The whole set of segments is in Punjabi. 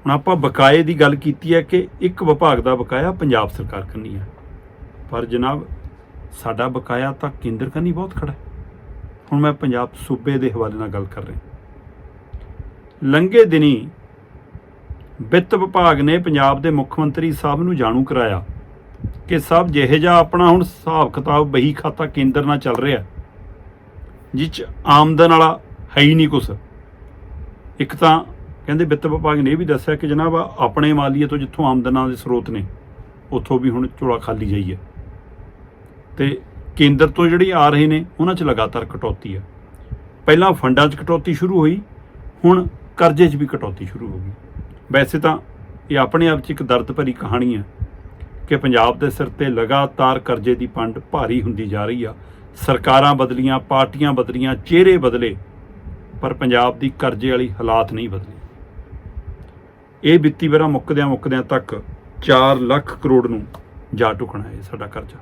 ਹੁਣ ਆਪਾਂ ਬਕਾਏ ਦੀ ਗੱਲ ਕੀਤੀ ਹੈ ਕਿ ਇੱਕ ਵਿਭਾਗ ਦਾ ਬਕਾਇਆ ਪੰਜਾਬ ਸਰਕਾਰ ਕੰਨੀ ਹੈ। ਪਰ ਜਨਾਬ, ਸਾਡਾ ਬਕਾਇਆ ਤਾਂ ਕੇਂਦਰ ਕਰਨੀ ਬਹੁਤ ਖੜਾ ਹੁਣ ਮੈਂ ਪੰਜਾਬ ਸੂਬੇ ਦੇ ਹਵਾਲੇ ਨਾਲ ਗੱਲ ਕਰ ਰਿਹਾ। ਲੰਘੇ ਦਿਨੀ ਵਿੱਤ ਵਿਭਾਗ ਨੇ ਪੰਜਾਬ ਦੇ ਮੁੱਖ ਮੰਤਰੀ ਸਾਹਿਬ ਨੂੰ ਜਾਣੂ ਕਰਾਇਆ ਕਿ ਸਭ ਜਿਹੇ ਜਿਹਾ ਆਪਣਾ ਹੁਣ ਹਿਸਾਬ ਕਿਤਾਬ ਬਹੀ ਖਾਤਾ ਕੇਂਦਰ ਨਾਲ ਚੱਲ ਰਿਹਾ ਜਿਸ 'ਚ ਆਮਦਨ ਵਾਲਾ ਹੈ ਹੀ ਨਹੀਂ ਕੁਛ। ਇੱਕ ਤਾਂ ਕਹਿੰਦੇ ਵਿੱਤ ਵਿਭਾਗ ਨੇ ਇਹ ਵੀ ਦੱਸਿਆ ਕਿ ਜਨਾਬ ਆਪਣੇ ਮਾਲੀਏ ਤੋਂ ਜਿੱਥੋਂ ਆਮਦਨਾਂ ਦੇ ਸਰੋਤ ਨੇ, ਉੱਥੋਂ ਵੀ ਹੁਣ ਝੋਲਾ ਖਾਲੀ ਜਾਈਏ ਹੈ। ਤੇ ਕੇਂਦਰ ਤੋਂ ਜਿਹੜੀ ਆ ਰਹੇ ਨੇ, ਉਹਨਾਂ 'ਚ ਲਗਾਤਾਰ ਕਟੌਤੀ ਆ ਪਹਿਲਾਂ ਫੰਡਾਂ 'ਚ ਕਟੌਤੀ ਸ਼ੁਰੂ ਹੋਈ, ਹੁਣ ਕਰਜ਼ੇ 'ਚ ਵੀ ਕਟੌਤੀ ਸ਼ੁਰੂ ਹੋ ਗਈ। ਵੈਸੇ ਤਾਂ ਇਹ ਆਪਣੇ ਆਪ 'ਚ ਇੱਕ ਦਰਦ ਭਰੀ ਕਹਾਣੀ ਹੈ ਕਿ ਪੰਜਾਬ ਦੇ ਸਿਰ ਤੇ ਲਗਾਤਾਰ ਕਰਜ਼ੇ ਦੀ ਪੰਡ ਭਾਰੀ ਹੁੰਦੀ ਜਾ ਰਹੀ ਆ। ਸਰਕਾਰਾਂ ਬਦਲੀਆਂ, ਪਾਰਟੀਆਂ ਬਦਲੀਆਂ, ਚਿਹਰੇ ਬਦਲੇ, ਪਰ ਪੰਜਾਬ ਦੀ ਕਰਜ਼ੇ ਵਾਲੀ ਹਾਲਾਤ ਨਹੀਂ ਬਦਲੇ। ਇਹ ਵਿੱਤੀ ਵਰਾ ਮੁੱਕਦਿਆਂ ਮੁੱਕਦਿਆਂ ਤੱਕ 4 ਲੱਖ ਕਰੋੜ ਨੂੰ ਜਾ ਟੁਕਣਾ ਹੈ ਸਾਡਾ ਕਰਜ਼ਾ।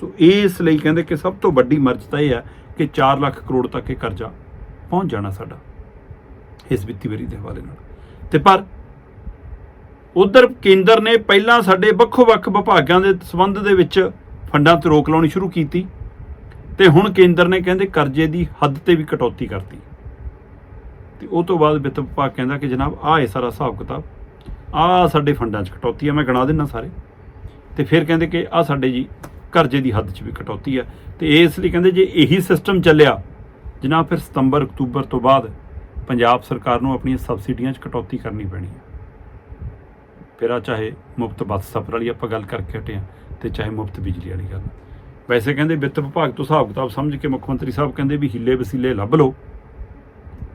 ਸੋ ਇਹ ਇਸ ਲਈ ਕਹਿੰਦੇ ਕਿ ਸਭ ਤੋਂ ਵੱਡੀ ਮਰਜ਼ ਤਾਂ ਇਹ ਹੈ ਕਿ 4 ਲੱਖ ਕਰੋੜ ਤੱਕ ਇਹ ਕਰਜ਼ਾ ਪਹੁੰਚ ਜਾਣਾ ਸਾਡਾ, ਇਸ ਵਿੱਤੀ ਵਰੀ ਦੇ ਹਵਾਲੇ ਨਾਲ। ਤੇ ਪਰ ਉਧਰ ਕੇਂਦਰ ਨੇ ਪਹਿਲਾਂ ਸਾਡੇ ਵੱਖੋ-ਵੱਖ ਵਿਭਾਗਾਂ ਦੇ ਸੰਬੰਧ ਦੇ ਵਿੱਚ ਫੰਡਾਂ ਤੇ ਰੋਕ ਲਾਉਣੀ ਸ਼ੁਰੂ ਕੀਤੀ ਤੇ ਹੁਣ ਕੇਂਦਰ ਨੇ ਕਹਿੰਦੇ ਕਰਜ਼ੇ ਦੀ ਹੱਦ ਤੇ ਵੀ ਕਟੌਤੀ ਕਰਤੀ। ਤੇ ਉਹ ਤੋਂ ਬਾਅਦ ਵਿੱਤ ਵਿਭਾਗ ਕਹਿੰਦਾ ਕਿ ਜਨਾਬ, ਆਹ ਹੈ ਸਾਰਾ ਹਿਸਾਬ ਕਿਤਾਬ ਆਹ ਸਾਡੇ ਫੰਡਾਂ 'ਚ ਕਟੌਤੀ ਆ, ਮੈਂ ਗਿਣਾ ਦਿੰਨਾ ਸਾਰੇ। ਤੇ ਫਿਰ ਕਹਿੰਦੇ ਕਿ ਆਹ ਸਾਡੇ ਜੀ ਕਰਜ਼ੇ ਦੀ ਹੱਦ 'ਚ ਵੀ ਕਟੌਤੀ ਆ। ਤੇ ਇਸ ਲਈ ਕਹਿੰਦੇ ਜੇ ਇਹੀ ਸਿਸਟਮ ਚੱਲਿਆ, ਜਨਾਬ ਫਿਰ ਸਤੰਬਰ, ਅਕਤੂਬਰ ਤੋਂ ਬਾਅਦ ਪੰਜਾਬ ਸਰਕਾਰ ਨੂੰ ਆਪਣੀਆਂ ਸਬਸਿਡੀਆਂ 'ਚ ਕਟੌਤੀ ਕਰਨੀ ਪੈਣੀ ਹੈ ਫਿਰ ਆ ਚਾਹੇ ਮੁਫਤ ਬੱਸ ਸਫ਼ਰ ਵਾਲੀ ਆਪਾਂ ਗੱਲ ਕਰਕੇ ਹਟੇ ਹਾਂ ਤੇ ਚਾਹੇ ਮੁਫਤ ਬਿਜਲੀ ਵਾਲੀ ਗੱਲ। ਵੈਸੇ ਕਹਿੰਦੇ ਵਿੱਤ ਵਿਭਾਗ ਤੋਂ ਹਿਸਾਬ ਕਿਤਾਬ ਸਮਝ ਕੇ ਮੁੱਖ ਮੰਤਰੀ ਸਾਹਿਬ ਕਹਿੰਦੇ ਵੀ ਹਿੱਲੇ ਵਸੀਲੇ ਲੱਭ ਲਓ।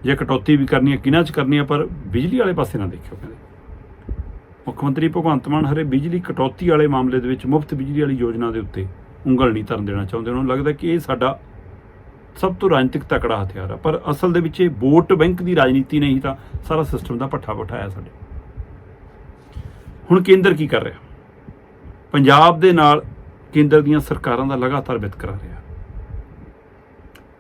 ਜੇ ਕਟੌਤੀ ਵੀ ਕਰਨੀ ਹੈ ਕਿਹਨਾਂ 'ਚ ਕਰਨੀ ਹੈ ਪਰ ਬਿਜਲੀ ਵਾਲੇ ਪਾਸੇ ਨਾ ਦੇਖਿਓ ਕਹਿੰਦੇ। ਮੁੱਖ ਮੰਤਰੀ ਭਗਵੰਤ ਮਾਨ ਹਰੇ ਬਿਜਲੀ ਕਟੌਤੀ ਵਾਲੇ ਮਾਮਲੇ ਦੇ ਵਿੱਚ ਮੁਫਤ ਬਿਜਲੀ ਵਾਲੀ ਯੋਜਨਾ ਦੇ ਉੱਤੇ ਉਂਗਲ ਨਹੀਂ ਧਰਨ ਦੇਣਾ ਚਾਹੁੰਦੇ। ਉਹਨਾਂ ਨੂੰ ਲੱਗਦਾ ਕਿ ਇਹ ਸਾਡਾ ਸਭ ਤੋਂ ਰਾਜਨੀਤਿਕ ਤਕੜਾ ਹਥਿਆਰ ਆ। ਪਰ ਅਸਲ ਦੇ ਵਿੱਚ ਇਹ ਵੋਟ ਬੈਂਕ ਦੀ ਰਾਜਨੀਤੀ ਨਹੀਂ ਤਾਂ ਸਾਰਾ ਸਿਸਟਮ ਦਾ ਪੱਠਾ ਪਠਾਇਆ ਸਾਡੇ। ਹੁਣ ਕੇਂਦਰ ਕੀ ਕਰ ਰਿਹਾ? ਪੰਜਾਬ ਦੇ ਨਾਲ ਕੇਂਦਰ ਦੀਆਂ ਸਰਕਾਰਾਂ ਦਾ ਲਗਾਤਾਰ ਵਿਤਕਰਾ ਰਿਹਾ।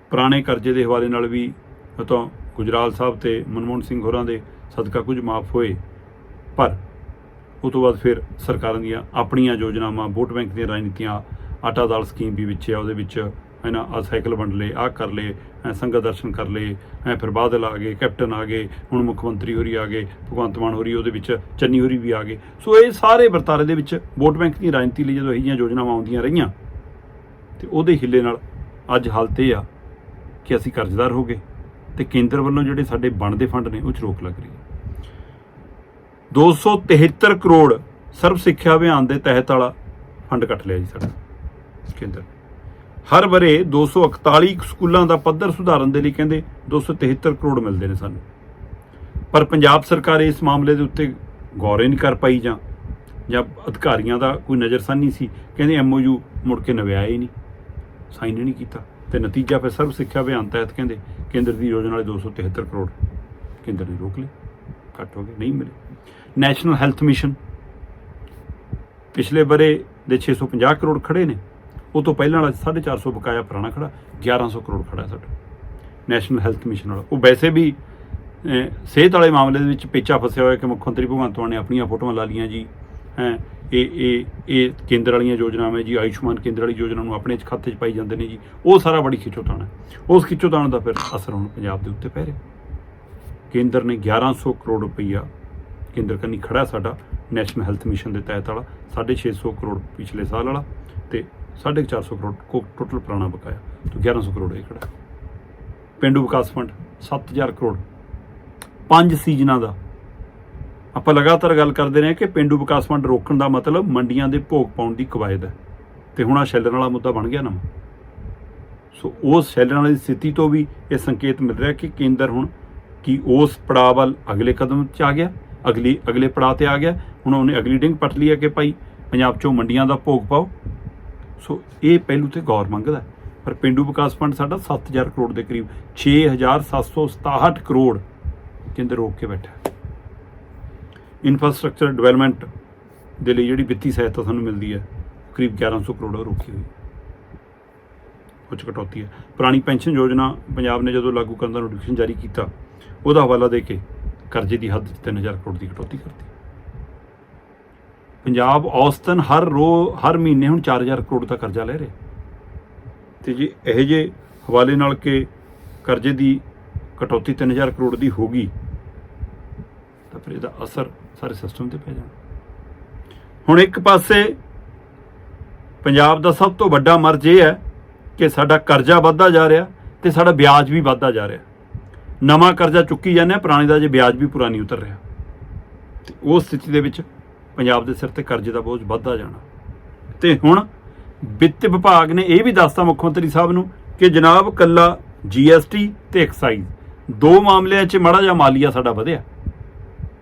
ਪੁਰਾਣੇ ਕਰਜ਼ੇ ਦੇ ਹਵਾਲੇ ਨਾਲ ਵੀ ਉਹ ਗੁਜਰਾਲ ਸਾਹਿਬ ਤੇ ਮਨਮੋਹਨ ਸਿੰਘ ਹੋਰਾਂ ਦੇ ਸਦਕਾ ਕੁਝ ਮਾਫ ਹੋਏ। ਪਰ ਉਹ ਤੋਂ ਬਾਅਦ ਫਿਰ ਸਰਕਾਰਾਂ ਦੀਆਂ ਆਪਣੀਆਂ ਯੋਜਨਾਵਾਂ, ਵੋਟ ਬੈਂਕ ਦੀਆਂ ਰਾਜਨੀਤੀਆਂ, ਆਟਾ ਦਾਲ ਸਕੀਮ ਵੀ ਵਿੱਚ ਹੈ, ਉਹਦੇ ਵਿੱਚ ਹੈ ਨਾ ਆ ਸਾਈਕਲ ਵੰਡ ਲਏ ਆ ਕਰ ਲਏ, ਐ ਸੰਗਤ ਦਰਸ਼ਨ ਕਰ ਲਏ, ਐ ਫਿਰ ਬਾਦਲ ਆ ਗਏ, ਕੈਪਟਨ ਆ ਗਏ, ਹੁਣ ਮੁੱਖ ਮੰਤਰੀ ਹੋਰੀ ਆ ਗਏ, ਭਗਵੰਤ ਮਾਨ ਹੋਰੀ, ਉਹਦੇ ਵਿੱਚ ਚੰਨੀ ਹੋਰੀ ਵੀ ਆ ਗਏ। ਸੋ ਇਹ ਸਾਰੇ ਵਰਤਾਰੇ ਦੇ ਵਿੱਚ ਵੋਟ ਬੈਂਕ ਦੀ ਰਾਜਨੀਤੀ ਲਈ ਜਦੋਂ ਇਹ ਜਿਹੀਆਂ ਯੋਜਨਾਵਾਂ ਆਉਂਦੀਆਂ ਰਹੀਆਂ, ਤੇ ਉਹਦੇ ਹਿੱਲੇ ਨਾਲ ਅੱਜ ਹਾਲਤ ਇਹ ਆ ਕਿ ਅਸੀਂ ਕਰਜ਼ਦਾਰ ਹੋ ਗਏ, ਤੇ ਕੇਂਦਰ ਵੱਲੋਂ ਜਿਹੜੇ ਸਾਡੇ ਬਣਦੇ ਫੰਡ ਨੇ, ਉਹ 'ਚ ਰੋਕ ਲੱਗ ਰਹੀ ਹੈ। 273 ਕਰੋੜ ਸਰਵ ਸਿੱਖਿਆ ਅਭਿਆਨ ਦੇ ਤਹਿਤ ਵਾਲਾ ਫੰਡ ਕੱਟ ਲਿਆ ਜੀ ਸਾਡਾ, ਕੇਂਦਰ। ਹਰ ਬਰੇ 241 ਸਕੂਲਾਂ ਦਾ ਪੱਧਰ ਸੁਧਾਰਨ ਦੇ ਲਈ ਕਹਿੰਦੇ 273 ਕਰੋੜ ਮਿਲਦੇ ਨੇ ਸਾਨੂੰ। ਪਰ ਪੰਜਾਬ ਸਰਕਾਰ ਇਸ ਮਾਮਲੇ ਦੇ ਉੱਤੇ ਗੌਰ ਹੀ ਨਹੀਂ ਕਰ ਪਾਈ ਜਾਂ ਜਾਂ ਅਧਿਕਾਰੀਆਂ ਦਾ ਕੋਈ ਨਜ਼ਰਸਾਨੀ ਸੀ, ਕਹਿੰਦੇ ਐਮਓਯੂ ਮੁੜ ਕੇ ਨਵਿਆਇਆ ਹੀ ਨਹੀਂ। ਸਾਈਨ ਹੀ ਨਹੀਂ ਕੀਤਾ। ਤੇ ਨਤੀਜਾ ਫਿਰ ਸਰਵ ਸਿੱਖਿਆ ਅਭਿਆਨ ਤਹਿਤ ਕਹਿੰਦੇ ਕੇਂਦਰ ਦੀ ਯੋਜਨਾ ਵਾਲੇ 273 ਕਰੋੜ ਕੇਂਦਰ ਨੇ ਰੋਕ ਲਏ ਘੱਟ ਹੋ ਗਏ, ਨਹੀਂ ਮਿਲੇ। ਨੈਸ਼ਨਲ ਹੈਲਥ ਮਿਸ਼ਨ ਪਿਛਲੇ ਬਰੇ ਦੇ 650 ਕਰੋੜ ਖੜੇ ਨੇ। ਉਹ ਤੋਂ ਪਹਿਲਾਂ ਵਾਲਾ 450 ਬਕਾਇਆ ਪੁਰਾਣਾ ਖੜਾ 1100 ਕਰੋੜ ਖੜਾ ਸਾਡਾ। ਨੈਸ਼ਨਲ ਹੈਲਥ ਮਿਸ਼ਨ ਵਾਲਾ। ਉਹ ਵੈਸੇ ਵੀ ਸਿਹਤ ਵਾਲੇ ਮਾਮਲੇ ਦੇ ਵਿੱਚ ਪੇਚਾ ਫਸਿਆ ਹੋਇਆ ਕਿ ਮੁੱਖ ਮੰਤਰੀ ਭਗਵੰਤ ਮਾਨ ਨੇ ਆਪਣੀਆਂ ਫੋਟੋਆਂ ਲਾ ਲੀਆਂ ਜੀ, ਹੈ। ਇਹ ਇਹ ਇਹ ਕੇਂਦਰ ਵਾਲੀਆਂ ਯੋਜਨਾਵਾਂ ਜੀ, ਆਯੁਸ਼ਮਾਨ ਕੇਂਦਰ ਵਾਲੀ ਯੋਜਨਾ ਨੂੰ ਆਪਣੇ ਚ ਖਾਤੇ 'ਚ ਪਾਈ ਜਾਂਦੇ ਨੇ ਜੀ। ਉਹ ਸਾਰਾ ਬੜੀ ਖਿੱਚੋਤਾਣ ਹੈ। ਉਸ ਖਿੱਚੋਤਾਣ ਦਾ ਫਿਰ ਅਸਰ ਹੁਣ ਪੰਜਾਬ ਦੇ ਉੱਤੇ ਪੈ ਰਿਹਾ। ਕੇਂਦਰ ਨੇ 1100 ਕਰੋੜ ਰੁਪਈਆ ਕੇਂਦਰ ਕੰਨੀ ਖੜਾ ਸਾਡਾ ਨੈਸ਼ਨਲ ਹੈਲਥ ਮਿਸ਼ਨ ਦੇ ਤਹਿਤ ਵਾਲਾ 650 ਕਰੋੜ ਪਿਛਲੇ ਸਾਲ ਵਾਲਾ ਤੇ 450 ਕਰੋੜ ਕੋ ਟੋਟਲ ਪੁਰਾਣਾ ਬਕਾਇਆ, ਤੇ 1100 ਕਰੋੜ ਇਹ ਖੜਾ ਪਿੰਡੂ ਵਿਕਾਸ ਫੰਡ 7000 ਕਰੋੜ। ਪੰਜ ਸੀਜ਼ਨਾਂ ਦਾ। ਆਪਾਂ ਲਗਾਤਾਰ ਗੱਲ ਕਰਦੇ ਰਹੇ ਕਿ ਪਿੰਡੂ ਵਿਕਾਸ ਫੰਡ ਰੋਕਣ ਦਾ ਮਤਲਬ ਮੰਡੀਆਂ ਦੇ ਭੋਗ ਪਾਉਣ ਦੀ ਕਵਾਇਦ ਹੈ। ਤੇ ਹੁਣ ਆ ਸ਼ੈਲਰ ਵਾਲਾ ਮੁੱਦਾ ਬਣ ਗਿਆ ਨਾ ਸੋ ਉਸ ਸ਼ੈਲਰ ਵਾਲੀ ਸਥਿਤੀ ਤੋਂ ਵੀ ਇਹ ਸੰਕੇਤ ਮਿਲ ਰਿਹਾ ਕਿ ਕੇਂਦਰ ਹੁਣ ਕਿ ਉਸ ਪੜਾਅ ਵੱਲ ਅਗਲੇ ਕਦਮ 'ਚ ਆ ਗਿਆ, ਅਗਲੀ, ਅਗਲੇ ਪੜਾਅ ਤੇ ਆ ਗਿਆ। ਹੁਣ ਉਹਨੇ ਅਗਲੀ ਡਿੰਗ ਪੱਟ ਲਈ ਹੈ ਕਿ ਭਾਈ ਪੰਜਾਬ 'ਚੋਂ ਮੰਡੀਆਂ ਦਾ ਭੋਗ ਪਾਓ। ਸੋ ਇਹ ਪਹਿਲੂ ਤੇ ਗੌਰ ਮੰਗਦਾ ਪਰ ਪਿੰਡੂ ਵਿਕਾਸ ਫੰਡ ਸਾਡਾ 7000 ਕਰੋੜ ਦੇ ਕਰੀਬ 6767 ਕਰੋੜ ਕੇਂਦਰ ਰੋਕ ਕੇ ਬੈਠਾ ਹੈ। ਇਨਫਰਾਸਟ੍ਰਕਚਰ ਡਿਵੈਲਪਮੈਂਟ ਦੇ ਲਈ ਜਿਹੜੀ ਵਿੱਤੀ ਸਹਾਇਤਾ ਸਾਨੂੰ ਮਿਲਦੀ ਹੈ, ਕਰੀਬ 1100 ਕਰੋੜ ਉਹ ਰੋਕੀ ਹੋਈ ਕੁਝ ਕਟੌਤੀ ਹੈ। ਪੁਰਾਣੀ ਪੈਨਸ਼ਨ ਯੋਜਨਾ ਪੰਜਾਬ ਨੇ ਜਦੋਂ ਲਾਗੂ ਕਰਨ ਦਾ ਨੋਟੀਫਿਕੇਸ਼ਨ ਜਾਰੀ ਕੀਤਾ ਉਹਦਾ ਹਵਾਲਾ ਦੇ ਕੇ ਕਰਜ਼ੇ ਦੀ ਹੱਦ 3000 ਕਰੋੜ ਦੀ ਕਟੌਤੀ ਕਰਤੀ। ਪੰਜਾਬ, ਔਸਤਨ ਹਰ ਰੋ, ਹਰ ਮਹੀਨੇ ਹੁਣ 4000 ਕਰੋੜ ਦਾ ਕਰਜ਼ਾ ਲੈ ਰਿਹਾ। ਤੇ ਜੇ ਇਹ ਜੇ ਹਵਾਲੇ ਨਾਲ ਕਿ ਕਰਜ਼ੇ ਦੀ ਕਟੌਤੀ 3000 ਕਰੋੜ ਦੀ ਹੋਗੀ ਤਾਂ ਫਿਰ ਇਹਦਾ ਅਸਰ ਸਾਰੇ ਸਿਸਟਮ ਤੇ ਪੈ ਜਾਣਾ। ਹੁਣ ਇੱਕ ਪਾਸੇ ਪੰਜਾਬ ਦਾ ਸਭ ਤੋਂ ਵੱਡਾ ਮਰਜ਼ ਇਹ ਹੈ ਕਿ ਸਾਡਾ ਕਰਜ਼ਾ ਵੱਧਦਾ ਜਾ ਰਿਹਾ ਤੇ ਸਾਡਾ ਵਿਆਜ ਵੀ ਵੱਧਦਾ ਜਾ ਰਿਹਾ। ਨਵਾਂ ਕਰਜ਼ਾ ਚੁੱਕੀ ਜਾਂਦੇ ਆ, ਪੁਰਾਣੇ ਦਾ ਜੇ ਵਿਆਜ ਵੀ ਪੁਰਾਣੀ ਉਤਰ ਰਿਹਾ। ਤੇ ਉਸ ਸਥਿਤੀ ਦੇ ਵਿੱਚ ਪੰਜਾਬ ਦੇ ਸਿਰ ਤੇ ਕਰਜ਼ੇ ਦਾ ਬੋਝ ਵੱਧਦਾ ਜਾਣਾ। ਤੇ ਹੁਣ ਵਿੱਤ ਵਿਭਾਗ ਨੇ ਇਹ ਵੀ ਦੱਸਤਾ ਮੁੱਖ ਮੰਤਰੀ ਸਾਹਿਬ ਨੂੰ ਕਿ ਜਨਾਬ ਕੱਲਾ ਜੀਐਸਟੀ ਤੇ ਐਕਸਾਈਜ਼ ਦੋ ਮਾਮਲਿਆਂ 'ਚ ਮਾੜਾ ਜਿਹਾ ਮਾਲੀਆ ਸਾਡਾ ਵਧਿਆ।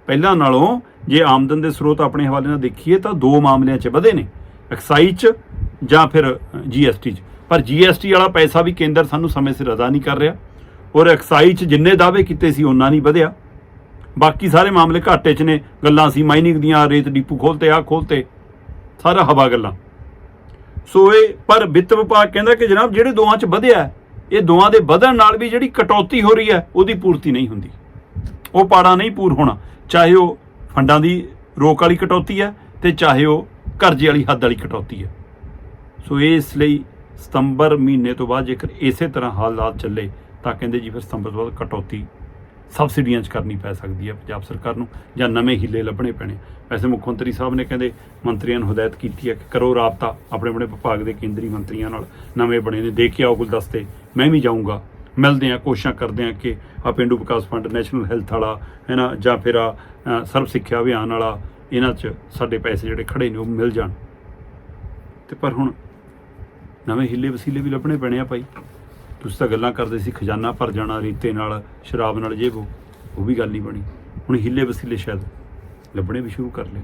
ਪਹਿਲਾਂ ਨਾਲੋਂ ਜੇ ਆਮਦਨ ਦੇ ਸਰੋਤ ਆਪਣੇ ਹਵਾਲੇ ਨਾਲ ਦੇਖੀਏ ਤਾਂ ਦੋ ਮਾਮਲਿਆਂ 'ਚ ਵਧੇ ਨੇ ਐਕਸਾਈਜ਼ 'ਚ ਜਾਂ ਫਿਰ ਜੀਐਸਟੀ 'ਚ। ਪਰ ਜੀਐਸਟੀ ਵਾਲਾ ਪੈਸਾ ਵੀ ਕੇਂਦਰ ਸਾਨੂੰ ਸਮੇਂ ਸਿਰ ਅਦਾ ਨਹੀਂ ਕਰ ਰਿਹਾ। ਔਰ ਐਕਸਾਈਜ਼ 'ਚ ਜਿੰਨੇ ਦਾਅਵੇ ਕੀਤੇ ਸੀ ਉਹਨਾਂ ਨਹੀਂ ਵਧਿਆ। ਬਾਕੀ ਸਾਰੇ ਮਾਮਲੇ ਘਾਟੇ 'ਚ ਨੇ। ਗੱਲਾਂ ਸੀ ਮਾਈਨਿੰਗ ਦੀਆਂ, ਰੇਤ ਡੀਪੂ ਖੋਲਤੇ ਆ ਖੋਲਤੇ ਸਾਰਾ ਹਵਾ ਗੱਲਾਂ। ਸੋ ਇਹ, ਪਰ ਵਿੱਤ ਵਿਭਾਗ ਕਹਿੰਦਾ ਕਿ ਜਨਾਬ ਜਿਹੜੇ ਦੋਵਾਂ 'ਚ ਵਧਿਆ ਇਹ ਦੋਵਾਂ ਦੇ ਵਧਣ ਨਾਲ ਵੀ ਜਿਹੜੀ ਕਟੌਤੀ ਹੋ ਰਹੀ ਹੈ, ਉਹਦੀ ਪੂਰਤੀ ਨਹੀਂ ਹੁੰਦੀ। ਉਹ ਪਾੜਾ ਨਹੀਂ ਪੂਰ ਹੋਣਾ। ਚਾਹੇ ਉਹ ਫੰਡਾਂ ਦੀ ਰੋਕ ਵਾਲੀ ਕਟੌਤੀ ਹੈ ਤੇ ਚਾਹੇ ਉਹ ਕਰਜ਼ੇ ਵਾਲੀ ਹੱਦ ਵਾਲੀ ਕਟੌਤੀ ਹੈ। ਸੋ ਇਸ ਲਈ ਸਤੰਬਰ ਮਹੀਨੇ ਤੋਂ ਬਾਅਦ ਜੇਕਰ ਇਸੇ ਤਰ੍ਹਾਂ ਹਾਲਾਤ ਚੱਲੇ ਤਾਂ ਕਹਿੰਦੇ ਜੀ ਫਿਰ ਸਤੰਬਰ ਤੋਂ ਬਾਅਦ ਕਟੌਤੀ ਸਬਸਿਡੀਆਂ 'ਚ ਕਰਨੀ ਪੈ ਸਕਦੀ ਹੈ ਪੰਜਾਬ ਸਰਕਾਰ ਨੂੰ ਜਾਂ ਨਵੇਂ ਹੀਲੇ ਲੱਭਣੇ ਪੈਣੇ। ਵੈਸੇ ਮੁੱਖ ਮੰਤਰੀ ਸਾਹਿਬ ਨੇ ਕਹਿੰਦੇ ਮੰਤਰੀਆਂ ਨੂੰ ਹਦਾਇਤ ਕੀਤੀ ਹੈ ਕਿ ਕਰੋ ਰਾਬਤਾ ਆਪਣੇ ਆਪਣੇ ਵਿਭਾਗ ਦੇ ਕੇਂਦਰੀ ਮੰਤਰੀਆਂ ਨਾਲ ਨਵੇਂ ਬਣੇ ਨੇ। ਦੇ ਕੇ ਆਓ ਗੁਲਦਸਤੇ ਮੈਂ ਵੀ ਜਾਊਂਗਾ। ਮਿਲਦੇ ਆ ਕੋਸ਼ਿਸ਼ਾਂ ਕਰਦੇ ਆ ਕਿ ਆ ਪਿੰਡੂ ਵਿਕਾਸ ਫੰਡ ਨੈਸ਼ਨਲ ਹੈਲਥ ਵਾਲਾ ਹੈ ਨਾ ਜਾਂ ਫਿਰ ਆ ਅ, ਸਰਵ ਸਿੱਖਿਆ ਅਭਿਆਨ ਵਾਲਾ ਇਹਨਾਂ 'ਚ ਸਾਡੇ ਪੈਸੇ ਜਿਹੜੇ ਖੜੇ ਨੇ ਉਹ ਮਿਲ ਜਾਣ। ਤੇ ਪਰ ਹੁਣ ਨਵੇਂ ਹਿੱਲੇ ਵਸੀਲੇ ਵੀ ਲੱਭਣੇ ਪੈਣੇ ਆ ਭਾਈ। ਤੁਸੀਂ ਤਾਂ ਗੱਲਾਂ ਕਰਦੇ ਸੀ, ਖਜ਼ਾਨਾ ਭਰ ਜਾਣਾ, ਰੀਤੇ ਨਾਲ, ਸ਼ਰਾਬ ਨਾਲ ਜੇ ਉਹ ਉਹ ਵੀ ਗੱਲ ਨਹੀਂ ਬਣੀ। ਹੁਣ ਹਿੱਲੇ ਵਸੀਲੇ ਸ਼ਾਇਦ, ਲੱਭਣੇ ਵੀ ਸ਼ੁਰੂ ਕਰ ਲਏ।